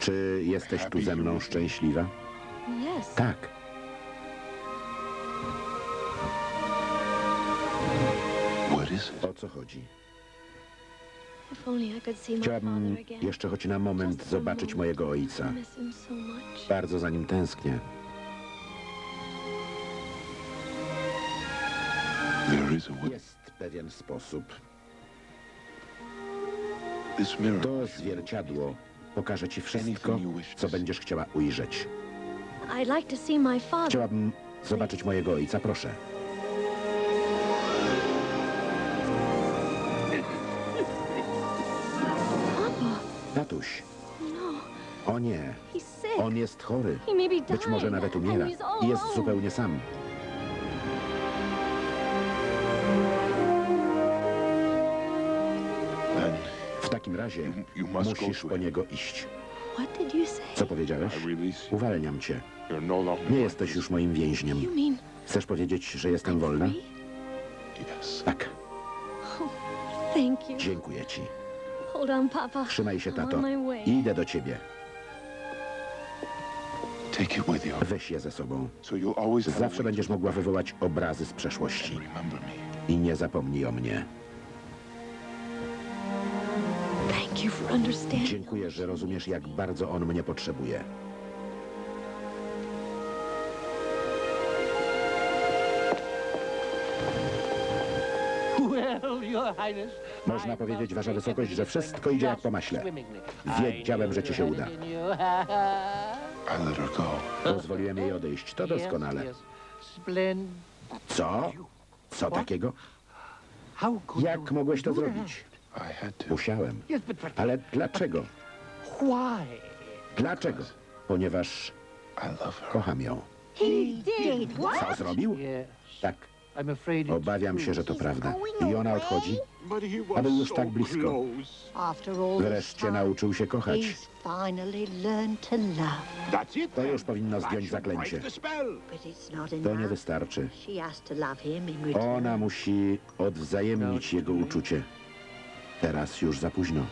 Czy jesteś tu ze mną szczęśliwa? Yes. Tak. O co chodzi? Chciałabym jeszcze choć na moment zobaczyć mojego ojca. Bardzo za nim tęsknię. Jest pewien sposób. To zwierciadło pokaże ci wszystko, co będziesz chciała ujrzeć. I'd like to see my father. Chciałabym zobaczyć mojego ojca, proszę. Papa, Tatuś, no, o nie, he's sick. on jest chory. He may be dying. Być może nawet umiera and he's all i jest alone. zupełnie sam. W takim razie musisz po niego iść. What did you say? Co powiedziałeś? Uwalniam cię. Nie jesteś już moim więźniem. You mean Chcesz powiedzieć, że jestem wolna? free? Tak, Thank you. dziękuję ci. Hold on, Papa. Trzymaj się, I'm tato. on my way. Idę do ciebie. Take it with you. Weź je ze sobą. So you'll always have a Zawsze way będziesz mogła wywołać obrazy z przeszłości. remember me. I nie zapomnij o mnie. Thank you for understanding. Dziękuję, że rozumiesz, jak bardzo on mnie potrzebuje. Można powiedzieć, Wasza Wysokość, że wszystko idzie jak po maśle. Wiedziałem, że ci się uda. I let her go. Pozwoliłem jej odejść. To doskonale. Co? Co takiego? Jak mogłeś to zrobić? Musiałem. Ale dlaczego? Dlaczego? Ponieważ kocham ją. He did. What? Co zrobił? Tak, obawiam się, że to prawda. I ona odchodzi, a był już tak blisko. Wreszcie nauczył się kochać. To już powinno zdjąć zaklęcie. To nie wystarczy. Ona musi odwzajemnić jego uczucie. Teraz już za późno.